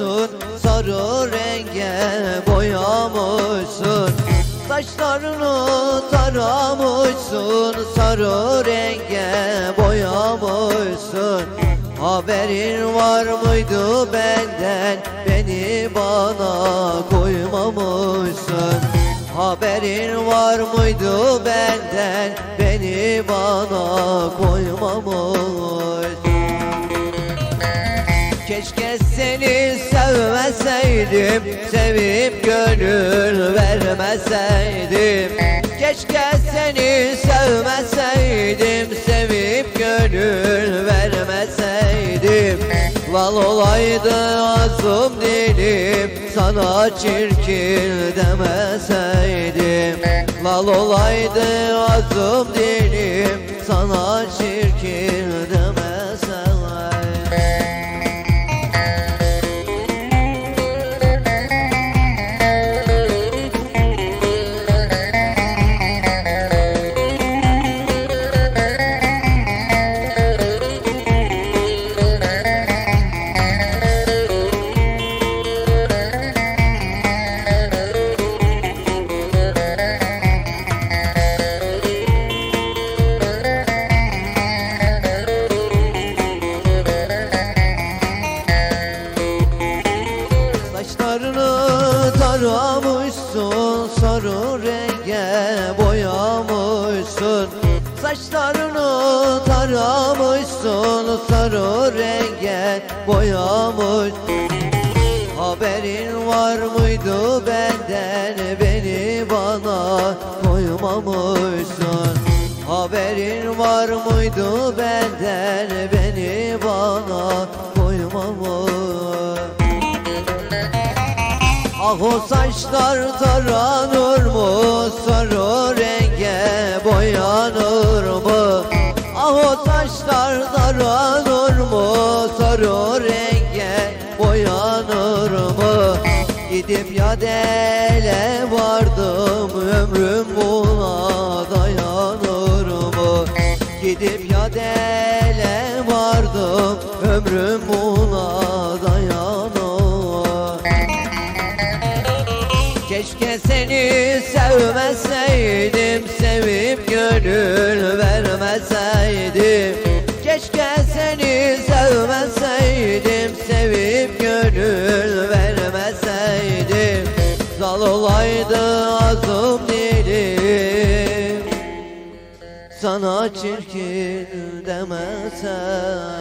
boyamışsın Sarı renge boyamışsın. Saçlarını taramışsın Sarı renge boyamışsın. Haberin var mıydı benden? Beni bana koymamışsın. Haberin var mıydı benden? Beni bana koymamışsın. Sevmeseydim Sevip gönül vermeseydim. Keşke seni sevmeseydim Sevip gönül vermeseydim. Lal olaydı ağzım dilim Sana çirkin demeseydim. Lal olaydı ağzım dilim Sana çirkin Saçlarını taramışsın Sarı renge boyamışsın. Saçlarını taramışsın Sarı renge boyamış. Haberin var mıydı benden? Beni bana koymamışsın. Haberin var mıydı benden? Beni Ah o saçlar taranır mı? Sarı renge boyanır mı? Ah o saçlar taranır mı? Sarı renge boyanır mı? Gidip ya dele vardım ömrüm buna dayanır mı? Gidip ya dele vardım ömrüm buna gönül vermeseydim Keşke seni sevmeseydim Sevip gönül vermeseydim. Zal olaydı ağzım dilim Sana çirkin demeseydim